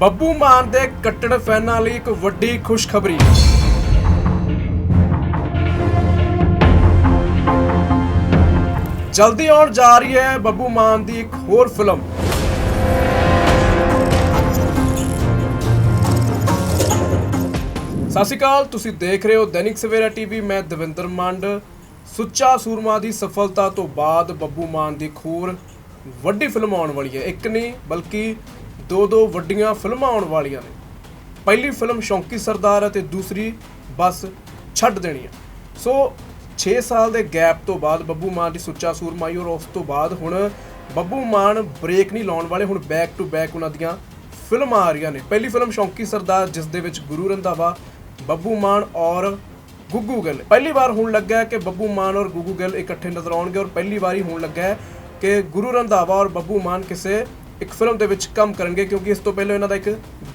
ਬੱਬੂ ਮਾਨ ਦੇ ਕੱਟੜ ਫੈਨਾਂ ਲਈ ਇੱਕ ਵੱਡੀ ਖੁਸ਼ਖਬਰੀ। ਜਲਦੀ ਆਉਣ ਜਾ ਰਹੀ ਹੈ ਬੱਬੂ ਮਾਨ ਦੀ ਇੱਕ ਹੋਰ ਫਿਲਮ। ਸਤਿ ਸ਼੍ਰੀ ਅਕਾਲ, ਤੁਸੀਂ ਦੇਖ ਰਹੇ ਹੋ ਦੈਨਿਕ ਸਵੇਰਾ ਟੀਵੀ, ਮੈਂ ਦਵਿੰਦਰ ਮੰਡ। ਸੁੱਚਾ ਸੂਰਮਾ ਦੀ ਸਫਲਤਾ ਤੋਂ ਬਾਅਦ ਬੱਬੂ ਮਾਨ ਦੀ ਇੱਕ ਹੋਰ ਵੱਡੀ ਫਿਲਮ ਆਉਣ ਵਾਲੀ ਹੈ। ਇੱਕ ਨਹੀਂ, ਬਲਕਿ ਦੋ ਦੋ ਵੱਡੀਆਂ ਫਿਲਮਾਂ ਆਉਣ ਵਾਲੀਆਂ ਨੇ। ਪਹਿਲੀ ਫਿਲਮ ਸ਼ੌਂਕੀ ਸਰਦਾਰ ਅਤੇ ਦੂਸਰੀ ਬਸ ਛੱਡ ਦੇਣੀ ਹੈ ਸੋ 6 ਸਾਲ ਦੇ ਗੈਪ ਤੋਂ ਬਾਅਦ ਬੱਬੂ ਮਾਨ ਦੀ ਸੁੱਚਾ ਸੂਰਮਾਈ ਔਰ ਉਸ ਤੋਂ ਬਾਅਦ ਹੁਣ ਬੱਬੂ ਮਾਨ ਬ੍ਰੇਕ ਨਹੀਂ ਲਾਉਣ ਵਾਲੇ, ਹੁਣ ਬੈਕ ਟੂ ਬੈਕ ਉਹਨਾਂ ਦੀਆਂ ਫਿਲਮਾਂ ਆ ਰਹੀਆਂ ਨੇ। ਪਹਿਲੀ ਫਿਲਮ ਸ਼ੌਂਕੀ ਸਰਦਾਰ, ਜਿਸ ਦੇ ਵਿੱਚ ਗੁਰੂ ਰੰਧਾਵਾ, ਬੱਬੂ ਮਾਨ ਔਰ ਗੁੱਗੂ ਗਿੱਲ। ਪਹਿਲੀ ਵਾਰ ਹੋਣ ਲੱਗਾ ਹੈ ਕਿ ਬੱਬੂ ਮਾਨ ਔਰ ਗੁੱਗੂ ਗਿੱਲ ਇਕੱਠੇ ਨਜ਼ਰ ਆਉਣਗੇ ਔਰ ਪਹਿਲੀ ਵਾਰੀ ਹੋਣ ਲੱਗਾ ਹੈ ਕਿ ਗੁਰੂ ਰੰਧਾਵਾ ਔਰ ਬੱਬੂ ਮਾਨ ਕਿਸੇ ਇੱਕ ਫਿਲਮ ਦੇ ਵਿੱਚ ਕੰਮ ਕਰਨਗੇ, ਕਿਉਂਕਿ ਇਸ ਤੋਂ ਪਹਿਲਾਂ ਇਹਨਾਂ ਦਾ ਇੱਕ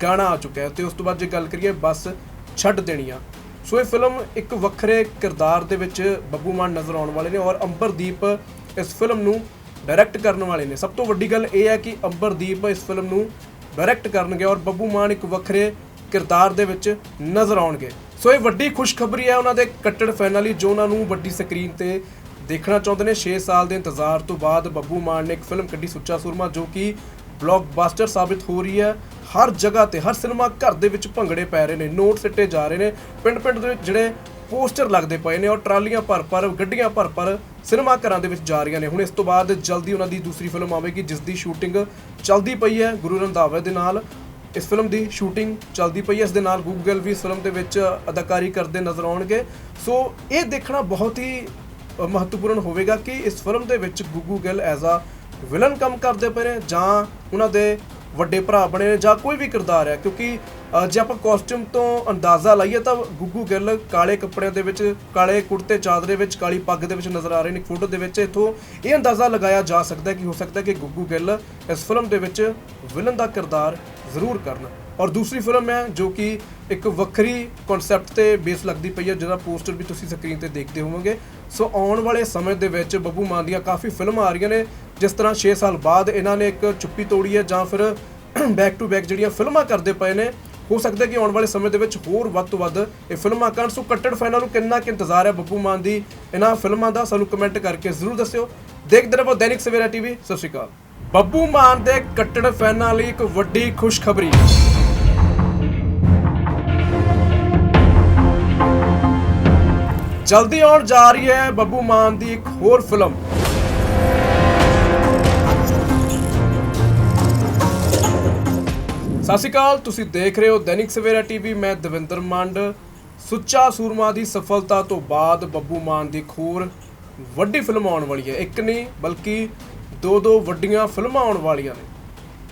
ਗਾਣਾ ਆ ਚੁੱਕਿਆ ਹੈ ਤੇ ਉਸ ਤੋਂ ਬਾਅਦ ਜੇ ਗੱਲ ਕਰੀਏ ਬਸ ਛੱਡ ਦੇਣੀ ਆ ਸੋ ਇਹ ਫਿਲਮ ਇੱਕ ਵੱਖਰੇ ਕਿਰਦਾਰ ਦੇ ਵਿੱਚ ਬੱਬੂ ਮਾਨ ਨਜ਼ਰ ਆਉਣ ਵਾਲੇ ਨੇ ਔਰ ਅੰਬਰਦੀਪ ਇਸ ਫਿਲਮ ਨੂੰ ਡਾਇਰੈਕਟ ਕਰਨ ਵਾਲੇ ਨੇ। ਸਭ ਤੋਂ ਵੱਡੀ ਗੱਲ ਇਹ ਹੈ ਕਿ ਅੰਬਰਦੀਪ ਇਸ ਫਿਲਮ ਨੂੰ ਡਾਇਰੈਕਟ ਕਰਨਗੇ ਔਰ ਬੱਬੂ ਮਾਨ ਇੱਕ ਵੱਖਰੇ ਕਿਰਦਾਰ ਦੇ ਵਿੱਚ ਨਜ਼ਰ ਆਉਣਗੇ। ਸੋ ਇਹ ਵੱਡੀ ਖੁਸ਼ਖਬਰੀ ਹੈ ਉਹਨਾਂ ਦੇ ਕੱਟੜ ਫੈਨਾਂ ਲਈ ਜੋ ਉਹਨਾਂ ਨੂੰ ਵੱਡੀ ਸਕਰੀਨ ਤੇ ਦੇਖਣਾ ਚਾਹੁੰਦੇ ਨੇ। 6 ਸਾਲ ਦੇ ਇੰਤਜ਼ਾਰ ਤੋਂ ਬਾਅਦ ਬੱਬੂ ਮਾਨ ਨੇ ਇੱਕ ਫਿਲਮ ਕੱਢੀ ਸੁੱਚਾ ਸੂਰਮਾ, ਜੋ ਕਿ ਬਲੌਕਬਸਟਰ ਸਾਬਿਤ ਹੋ ਰਹੀ ਹੈ। ਹਰ ਜਗ੍ਹਾ ਤੇ, ਹਰ ਸਿਨੇਮਾ ਘਰ ਦੇ ਵਿੱਚ ਭੰਗੜੇ ਪੈ ਰਹੇ ਨੇ ਨੋਟ ਸਿੱਟੇ ਜਾ ਰਹੇ ਨੇ। ਪਿੰਡ ਪਿੰਡ ਦੇ ਵਿੱਚ ਜਿਹੜੇ ਪੋਸਟਰ ਲੱਗਦੇ ਪਏ ਨੇ ਔਰ ਟਰਾਲੀਆਂ ਭਰ ਭਰ, ਗੱਡੀਆਂ ਭਰ ਭਰ ਸਿਨੇਮਾ ਘਰਾਂ ਦੇ ਵਿੱਚ ਜਾ ਰਹੀਆਂ ਨੇ। ਹੁਣ ਇਸ ਤੋਂ ਬਾਅਦ ਜਲਦੀ ਉਹਨਾਂ ਦੀ ਦੂਸਰੀ ਫਿਲਮ ਆਵੇਗੀ ਜਿਸ ਦੀ ਸ਼ੂਟਿੰਗ ਚੱਲਦੀ ਪਈ ਹੈ ਗੁਰੂ ਰੰਧਾਵੇ ਦੇ ਨਾਲ। ਇਸ ਫਿਲਮ ਦੀ ਸ਼ੂਟਿੰਗ ਚੱਲਦੀ ਪਈ ਹੈ। ਇਸ ਦੇ ਨਾਲ ਗੂਗਲ ਵੀ ਇਸ ਫਿਲਮ ਦੇ ਵਿੱਚ ਅਦਾਕਾਰੀ ਕਰਦੇ ਨਜ਼ਰ ਆਉਣਗੇ। ਸੋ ਇਹ ਦੇਖਣਾ ਬਹੁਤ ਹੀ ਮਹੱਤਵਪੂਰਨ ਹੋਵੇਗਾ ਕਿ ਇਸ ਫਿਲਮ ਦੇ ਵਿੱਚ Guggu Gill as a villain ਕੰਮ ਕਰਦੇ ਪਏ ਨੇ ਜਾਂ ਉਹਨਾਂ ਦੇ ਵੱਡੇ ਭਰਾ ਬਣੇ ਨੇ ਜਾਂ ਕੋਈ ਵੀ ਕਿਰਦਾਰ ਹੈ, ਕਿਉਂਕਿ ਜੇ ਆਪਾਂ ਕਾਸਟਿਊਮ ਤੋਂ ਅੰਦਾਜ਼ਾ ਲਾਈਏ ਤਾਂ ਗੁੱਗੂ ਗਿੱਲ ਕਾਲੇ ਕੱਪੜਿਆਂ ਦੇ ਵਿੱਚ, ਕਾਲੇ ਕੁੜਤੇ ਚਾਦਰੇ ਵਿੱਚ, ਕਾਲੀ ਪੱਗ ਦੇ ਵਿੱਚ ਨਜ਼ਰ ਆ ਰਹੇ ਨੇ। ਫੋਟੋ ਦੇ ਵਿੱਚ ਇਥੋਂ ਇਹ ਅੰਦਾਜ਼ਾ ਲਗਾਇਆ ਜਾ ਸਕਦਾ ਹੈ ਕਿ ਹੋ ਸਕਦਾ ਹੈ ਕਿ ਗੁੱਗੂ ਗਿੱਲ ਇਸ ਫਿਲਮ ਦੇ ਵਿੱਚ ਵਿਲਨ ਦਾ ਕਿਰਦਾਰ ਜ਼ਰੂਰ ਕਰਨ। ਔਰ ਦੂਸਰੀ ਫਿਲਮ ਹੈ ਜੋ ਕਿ ਇੱਕ ਵੱਖਰੀ ਕਨਸੈਪਟ ਤੇ ਬੇਸ ਲੱਗਦੀ ਪਈ ਹੈ, ਜਿਹਦਾ ਪੋਸਟਰ ਵੀ ਤੁਸੀਂ ਸਕਰੀਨ ਤੇ ਦੇਖਦੇ ਹੋਵੋਗੇ। ਸੋ ਆਉਣ ਵਾਲੇ ਸਮੇਂ ਦੇ ਵਿੱਚ ਬੱਬੂ ਮਾਨ ਦੀਆਂ ਕਾਫੀ ਫਿਲਮਾਂ ਆ ਰਹੀਆਂ ਨੇ। ਜਿਸ ਤਰ੍ਹਾਂ 6 ਸਾਲ ਬਾਅਦ ਇਹਨਾਂ ਨੇ ਇੱਕ ਚੁੱਪੀ ਤੋੜੀ ਹੈ ਜਾਂ ਫਿਰ ਬੈਕ ਟੂ ਬੈਕ ਜਿਹੜੀਆਂ ਫਿਲਮਾਂ ਕਰਦੇ ਪਏ ਨੇ, ਹੋ ਸਕਦਾ ਕਿ ਆਉਣ ਵਾਲੇ ਸਮੇਂ ਦੇ ਵਿੱਚ ਹੋਰ ਵੱਧ ਤੋਂ ਵੱਧ ਇਹ ਫਿਲਮਾਂ ਕਰਨ। ਸੋ ਕੱਟੜ ਫੈਨਾਂ ਨੂੰ ਕਿੰਨਾ ਕਿ ਇੰਤਜ਼ਾਰ ਹੈ ਬੱਬੂ ਮਾਨ ਦੀ? ਇਹਨਾਂ ਫਿਲਮਾਂ ਦਾ ਸਾਨੂੰ ਕਮੈਂਟ ਕਰਕੇ ਜ਼ਰੂਰ ਦੱਸਿਓ। ਦੇਖਦੇ ਰਹੋ ਦੈਨਿਕ ਸਵੇਰਾ ਟੀਵੀ, ਸਤਿ ਸ਼੍ਰੀ ਅਕਾਲ। ਬੱਬੂ ਮਾਨ ਦੇ ਕੱਟੜ ਫੈਨਾਂ ਲਈ ਇੱਕ ਵੱਡੀ ਖੁਸ਼ਖਬਰੀ। ਜਲਦੀ ਆਉਣ ਜਾ ਰਹੀ ਹੈ ਬੱਬੂ ਮਾਨ ਦੀ ਇੱਕ ਹੋਰ ਫਿਲਮ। ਸਤਿ ਸ਼੍ਰੀ ਅਕਾਲ, ਤੁਸੀਂ ਦੇਖ ਰਹੇ ਹੋ ਦੈਨਿਕ ਸਵੇਰਾ ਟੀਵੀ, ਮੈਂ ਦਵਿੰਦਰ ਮੰਡ। ਸੁੱਚਾ ਸੂਰਮਾ ਦੀ ਸਫਲਤਾ ਤੋਂ ਬਾਅਦ ਬੱਬੂ ਮਾਨ ਦੀ ਇੱਕ ਵੱਡੀ ਫਿਲਮ ਆਉਣ ਵਾਲੀ ਹੈ। ਇੱਕ ਨਹੀਂ, ਬਲਕਿ ਦੋ ਦੋ ਵੱਡੀਆਂ ਫਿਲਮਾਂ ਆਉਣ ਵਾਲੀਆਂ ਨੇ।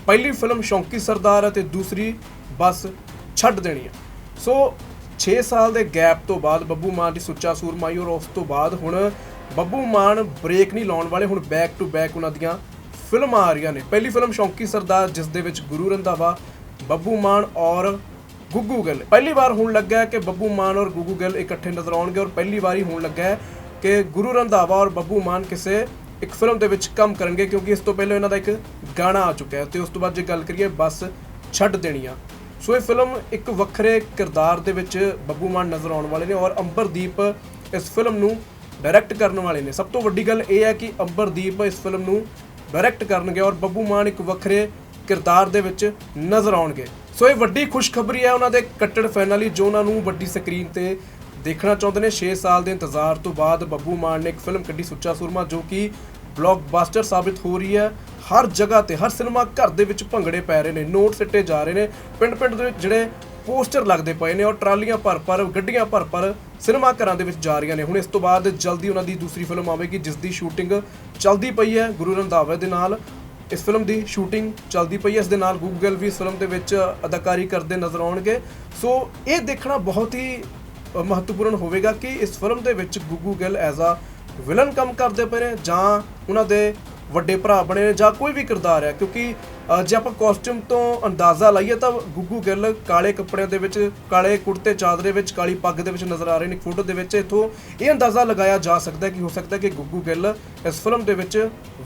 ਪਹਿਲੀ ਫਿਲਮ ਸ਼ੌਂਕੀ ਸਰਦਾਰ ਅਤੇ ਦੂਸਰੀ ਬਸ ਛੱਡ ਦੇਣੀ ਹੈ। ਸੋ 6 ਸਾਲ ਦੇ ਗੈਪ ਤੋਂ ਬਾਅਦ ਬੱਬੂ ਮਾਨ ਦੀ ਸੁੱਚਾ ਸੂਰਮਾਈ ਔਰ ਉਸ ਤੋਂ ਬਾਅਦ ਹੁਣ ਬੱਬੂ ਮਾਨ ਬ੍ਰੇਕ ਨਹੀਂ ਲਾਉਣ ਵਾਲੇ, ਹੁਣ ਬੈਕ ਟੂ ਬੈਕ ਉਹਨਾਂ ਦੀਆਂ ਫਿਲਮਾਂ ਆ ਰਹੀਆਂ ਨੇ। ਪਹਿਲੀ ਫਿਲਮ ਸ਼ੌਂਕੀ ਸਰਦਾਰ, ਜਿਸ ਦੇ ਵਿੱਚ ਗੁਰੂ ਰੰਧਾਵਾ ਬੱਬੂ ਮਾਨ ਔਰ ਗੁੱਗੂ ਗਿੱਲ। ਪਹਿਲੀ ਵਾਰ ਹੋਣ ਲੱਗਾ ਕਿ ਬੱਬੂ ਮਾਨ ਔਰ ਗੁੱਗੂ ਗਿੱਲ ਇਕੱਠੇ ਨਜ਼ਰ ਆਉਣਗੇ ਔਰ ਪਹਿਲੀ ਵਾਰੀ ਹੋਣ ਲੱਗਾ ਕਿ ਗੁਰੂ ਰੰਧਾਵਾ ਔਰ ਬੱਬੂ ਮਾਨ ਕਿਸੇ ਇੱਕ ਫਿਲਮ ਦੇ ਵਿੱਚ ਕੰਮ ਕਰਨਗੇ ਕਿਉਂਕਿ ਇਸ ਤੋਂ ਪਹਿਲਾਂ ਇਹਨਾਂ ਦਾ ਇੱਕ ਗਾਣਾ ਆ ਚੁੱਕਿਆ ਹੈ ਤੇ ਉਸ ਤੋਂ ਬਾਅਦ ਜੇ ਗੱਲ ਕਰੀਏ ਬਸ ਛੱਡ ਦੇਣੀ ਆ ਸੋ ਇਹ ਫਿਲਮ ਇੱਕ ਵੱਖਰੇ ਕਿਰਦਾਰ ਦੇ ਵਿੱਚ ਬੱਬੂ ਮਾਨ ਨਜ਼ਰ ਆਉਣ ਵਾਲੇ ਨੇ ਔਰ ਅੰਬਰਦੀਪ ਇਸ ਫਿਲਮ ਨੂੰ ਡਾਇਰੈਕਟ ਕਰਨ ਵਾਲੇ ਨੇ। ਸਭ ਤੋਂ ਵੱਡੀ ਗੱਲ ਇਹ ਹੈ ਕਿ ਅੰਬਰਦੀਪ ਇਸ ਫਿਲਮ ਨੂੰ ਡਾਇਰੈਕਟ ਕਰਨਗੇ ਔਰ ਬੱਬੂ ਮਾਨ ਇੱਕ ਵੱਖਰੇ ਕਿਰਦਾਰ ਦੇ ਵਿੱਚ ਨਜ਼ਰ ਆਉਣਗੇ। ਸੋ ਇਹ ਵੱਡੀ ਖੁਸ਼ਖਬਰੀ ਹੈ ਉਹਨਾਂ ਦੇ ਕੱਟੜ ਫੈਨਾਂ ਲਈ, ਜੋ ਉਹਨਾਂ ਨੂੰ ਵੱਡੀ ਸਕਰੀਨ ਤੇ ਦੇਖਣਾ ਚਾਹੁੰਦੇ ਨੇ। 6 ਸਾਲ ਦੇ ਇੰਤਜ਼ਾਰ ਤੋਂ ਬਾਅਦ ਬੱਬੂ ਮਾਨ ਨੇ ਇੱਕ ਫਿਲਮ ਕੱਢੀ ਸੁੱਚਾ ਸੂਰਮਾ, ਜੋ ਕਿ ਬਲੌਕਬਸਟਰ ਸਾਬਿਤ ਹੋ ਰਹੀ ਹੈ। ਹਰ ਜਗ੍ਹਾ ਤੇ, ਹਰ ਸਿਨੇਮਾ ਘਰ ਦੇ ਵਿੱਚ ਭੰਗੜੇ ਪੈ ਰਹੇ ਨੇ, ਨੋਟ ਸਿੱਟੇ ਜਾ ਰਹੇ ਨੇ। ਪਿੰਡ ਪਿੰਡ ਦੇ ਵਿੱਚ ਜਿਹੜੇ ਪੋਸਟਰ ਲੱਗਦੇ ਪਏ ਨੇ ਔਰ ਟਰਾਲੀਆਂ ਭਰ ਭਰ, ਗੱਡੀਆਂ ਭਰ ਭਰ ਸਿਨੇਮਾ ਘਰਾਂ ਦੇ ਵਿੱਚ ਜਾ ਰਹੀਆਂ ਨੇ। ਹੁਣ ਇਸ ਤੋਂ ਬਾਅਦ ਜਲਦੀ ਉਹਨਾਂ ਦੀ ਦੂਸਰੀ ਫਿਲਮ ਆਵੇਗੀ, ਜਿਸ ਦੀ ਸ਼ੂਟਿੰਗ ਚੱਲਦੀ ਪਈ ਹੈ ਗੁਰੂ ਰੰਧਾਵਾ ਦੇ ਨਾਲ। ਇਸ ਫਿਲਮ ਦੀ ਸ਼ੂਟਿੰਗ ਚੱਲਦੀ ਪਈ ਹੈ। ਇਸ ਦੇ ਨਾਲ ਗੂਗਲ ਵੀ ਇਸ ਫਿਲਮ ਦੇ ਵਿੱਚ ਅਦਾਕਾਰੀ ਕਰਦੇ ਨਜ਼ਰ ਆਉਣਗੇ। ਸੋ ਇਹ ਦੇਖਣਾ ਬਹੁਤ ਹੀ ਮਹੱਤਵਪੂਰਨ ਹੋਵੇਗਾ ਕਿ ਇਸ ਫਿਲਮ ਦੇ ਵਿੱਚ Guggu Gill as a villain ਕੰਮ ਕਰਦੇ ਪਏ ਨੇ ਜਾਂ ਉਹਨਾਂ ਦੇ ਵੱਡੇ ਭਰਾ ਬਣੇ ਨੇ ਜਾਂ ਕੋਈ ਵੀ ਕਿਰਦਾਰ ਹੈ। ਕਿਉਂਕਿ ਜੇ ਆਪਾਂ ਕਾਸਟਿਊਮ ਤੋਂ ਅੰਦਾਜ਼ਾ ਲਾਈਏ ਤਾਂ ਗੁੱਗੂ ਗਿੱਲ ਕਾਲੇ ਕੱਪੜਿਆਂ ਦੇ ਵਿੱਚ, ਕਾਲੇ ਕੁੜਤੇ ਚਾਦਰੇ ਵਿੱਚ, ਕਾਲੀ ਪੱਗ ਦੇ ਵਿੱਚ ਨਜ਼ਰ ਆ ਰਹੇ ਨੇ। ਫੋਟੋ ਦੇ ਵਿੱਚ ਇਥੋਂ ਇਹ ਅੰਦਾਜ਼ਾ ਲਗਾਇਆ ਜਾ ਸਕਦਾ ਹੈ ਕਿ ਹੋ ਸਕਦਾ ਹੈ ਕਿ ਗੁੱਗੂ ਗਿੱਲ ਇਸ ਫਿਲਮ ਦੇ ਵਿੱਚ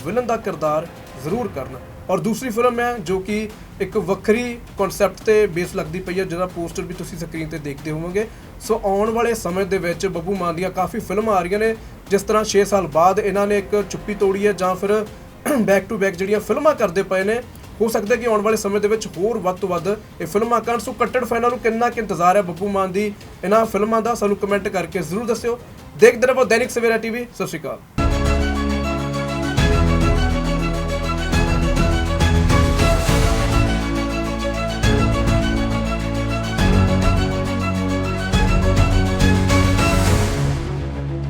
ਵਿਲਨ ਦਾ ਕਿਰਦਾਰ ਜ਼ਰੂਰ ਕਰਨ। ਔਰ ਦੂਸਰੀ ਫਿਲਮ ਹੈ ਜੋ ਕਿ ਇੱਕ ਵੱਖਰੀ ਕਨਸੈਪਟ ਤੇ ਬੇਸ ਲੱਗਦੀ ਪਈ ਹੈ, ਜਿਹਦਾ ਪੋਸਟਰ ਵੀ ਤੁਸੀਂ ਸਕਰੀਨ ਤੇ ਦੇਖਦੇ ਹੋਵੋਗੇ। ਸੋ ਆਉਣ ਵਾਲੇ ਸਮੇਂ ਦੇ ਵਿੱਚ ਬੱਬੂ ਮਾਨ ਦੀਆਂ ਕਾਫੀ ਫਿਲਮਾਂ ਆ ਰਹੀਆਂ ਨੇ, ਜਿਸ ਤਰ੍ਹਾਂ 6 ਸਾਲ ਬਾਅਦ ਇਹਨਾਂ ਨੇ ਇੱਕ ਚੁੱਪੀ ਤੋੜੀ ਹੈ ਜਾਂ ਫਿਰ ਬੈਕ ਟੂ ਬੈਕ ਜਿਹੜੀਆਂ ਫਿਲਮਾਂ ਕਰਦੇ ਪਏ ਨੇ ਹੋ ਸਕਦਾ ਕਿ ਆਉਣ ਵਾਲੇ ਸਮੇਂ ਦੇ ਵਿੱਚ ਹੋਰ ਵੱਧ ਤੋਂ ਵੱਧ ਇਹ ਫਿਲਮਾਂ ਕਰਨ। ਸੋ ਕੱਟੜ ਫੈਨਾਂ ਨੂੰ ਕਿੰਨਾ ਕਿ ਇੰਤਜ਼ਾਰ ਹੈ ਬੱਬੂ ਮਾਨ ਦੀ? ਇਹਨਾਂ ਫਿਲਮਾਂ ਦਾ ਸਾਨੂੰ ਕਮੈਂਟ ਕਰਕੇ ਜ਼ਰੂਰ ਦੱਸਿਓ। ਦੇਖਦੇ ਰਹੋ ਦੈਨਿਕ ਸਵੇਰਾ ਟੀਵੀ। ਸਤਿ ਸ਼੍ਰੀ ਅਕਾਲ।